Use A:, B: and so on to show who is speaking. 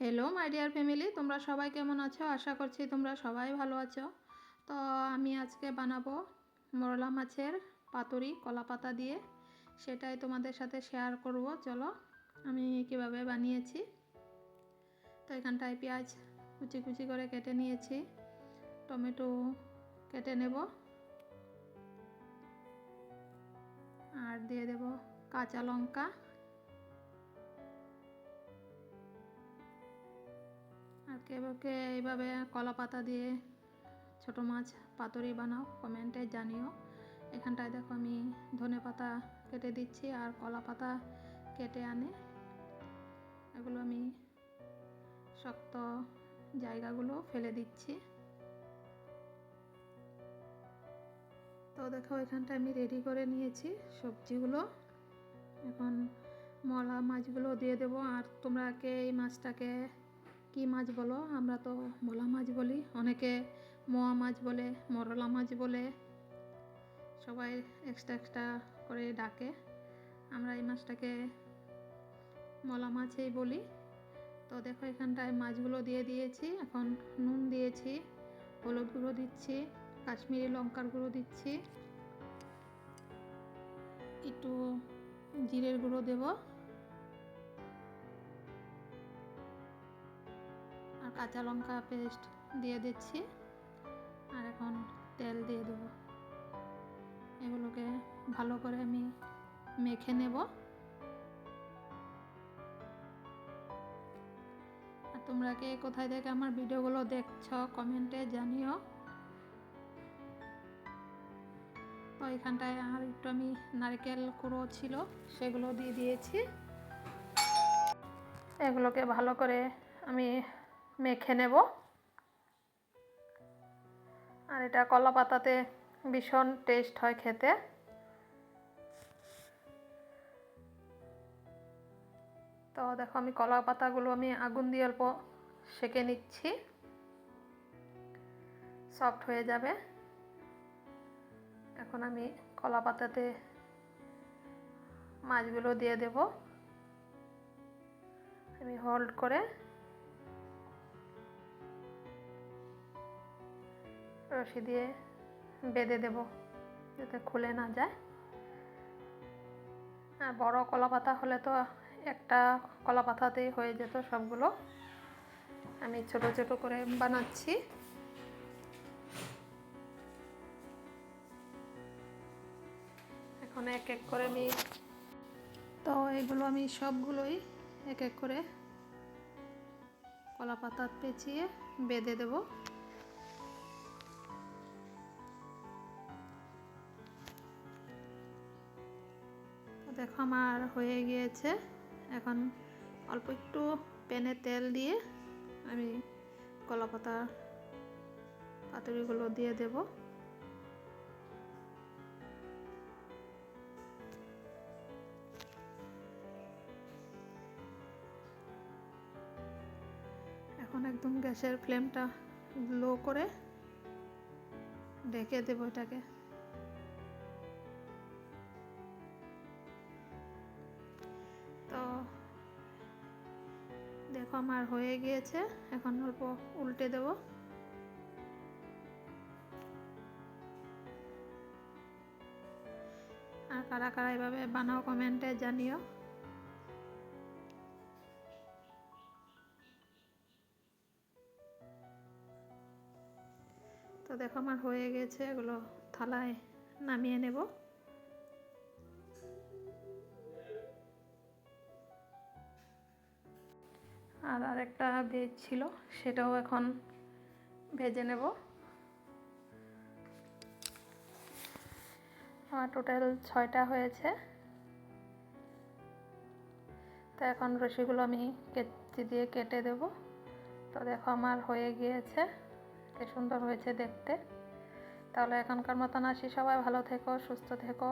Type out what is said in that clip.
A: Hello my dear family তোমরা সবাই কেমন আছো? আশা করছি তোমরা সবাই ভালো আছো। তো আমি আজকে বানাবো মরলা মাছের পাতুরি, কলা পাতা দিয়ে। সেটাই তোমাদের সাথে শেয়ার করব। চলো, আমি কীভাবে বানিয়েছি। তো এখানটায় পেঁয়াজ কুচি কুচি করে কেটে নিয়েছি। টমেটো কেটে নেব। আর দিয়ে দেব কাঁচা লঙ্কা। আর কেউ কে এইভাবে কলা পাতা দিয়ে ছোটো মাছ পাতুরি বানাও কমেন্টে জানিও। এখানটায় দেখো আমি ধনে পাতা কেটে দিচ্ছি আর কলা পাতা কেটে আনে। এগুলো আমি শক্ত জায়গাগুলো ফেলে দিচ্ছি। তো দেখো এখানটা আমি রেডি করে নিয়েছি সবজিগুলো। এখন মলা মাছগুলো দিয়ে দেবো। আর তোমরা কে এই মাছটাকে কি মাছ বলো? আমরা তো মলা মাছ বলি। অনেকে মোয়া মাছ বলে, মরলা মাছ বলে। সবাই এক্সট্রা এক্সট্রা করে ডাকে। আমরা এই মাছটাকে মলা মাছই বলি। তো দেখো এখানটায় মাছগুলো দিয়ে দিয়েছি। এখন নুন দিয়েছি, হলুদ গুঁড়ো দিচ্ছি, কাশ্মীরি লঙ্কার গুঁড়ো দিচ্ছি। একটু জিরের গুঁড়ো দেবো। কাঁচা লঙ্কা পেস্ট দিয়ে দিচ্ছি। আর এখন তেল দিয়ে দেব। এগুলোকে ভালো করে আমি মেখে নেব। আর তোমরা কে কোথায় থেকে আমার ভিডিওগুলো দেখছ কমেন্টে জানিও। তো এখানটায় আর একটু আমি নারকেল কুড়ো ছিল, সেগুলো দিয়ে দিয়েছি। এগুলোকে ভালো করে আমি মেখে নেব। আর এটা কলা পাতাতে ভীষণ টেস্ট হয় খেতে। তো দেখো আমি কলা পাতাগুলো আমি আগুন দিয়ে অল্প সেকে নিচ্ছি। সফট হয়ে যাবে। এখন আমি কলা পাতাতে মাছগুলো দিয়ে দেব। আমি হোল্ড করে রশি দিয়ে বেঁধে দেব, যাতে খুলে না যায়। আর বড় কলা পাতা হলে তো একটা কলা পাতাতেই হয়ে যেত সবগুলো। আমি ছোট ছোট করে বানাচ্ছি। এখন এক এক করে আমি তো এগুলো আমি সবগুলোই এক এক করে কলা পাতা পেঁচিয়ে বেঁধে দেবো। দেখো আমার হয়ে গিয়েছে। এখন অল্প একটু প্যানে তেল দিয়ে আমি কলা পাতা পাতুরিগুলো দিয়ে দেব। এখন একদম গ্যাসের ফ্লেমটা লো করে ঢেকে দেবো এটাকে। দেখো আমার হয়ে গিয়েছে। এখন অল্প উল্টে দেব। আর কারা কারা এভাবে বানাও কমেন্টে জানিও। তো দেখো আমার হয়ে গেছে, এগুলো থালায় নামিয়ে নেব। আর আরেকটা ভেজ ছিল, সেটাও এখন ভেজে নেব। আমার টোটাল ছয়টা হয়েছে। তো এখন রশিগুলো আমি কেচি দিয়ে কেটে দেব। তো দেখো আমার হয়ে গিয়েছে, কি সুন্দর হয়েছে দেখতে। তাহলে এখনকার মতন আসি সবাই, ভালো থেকো, সুস্থ থেকো।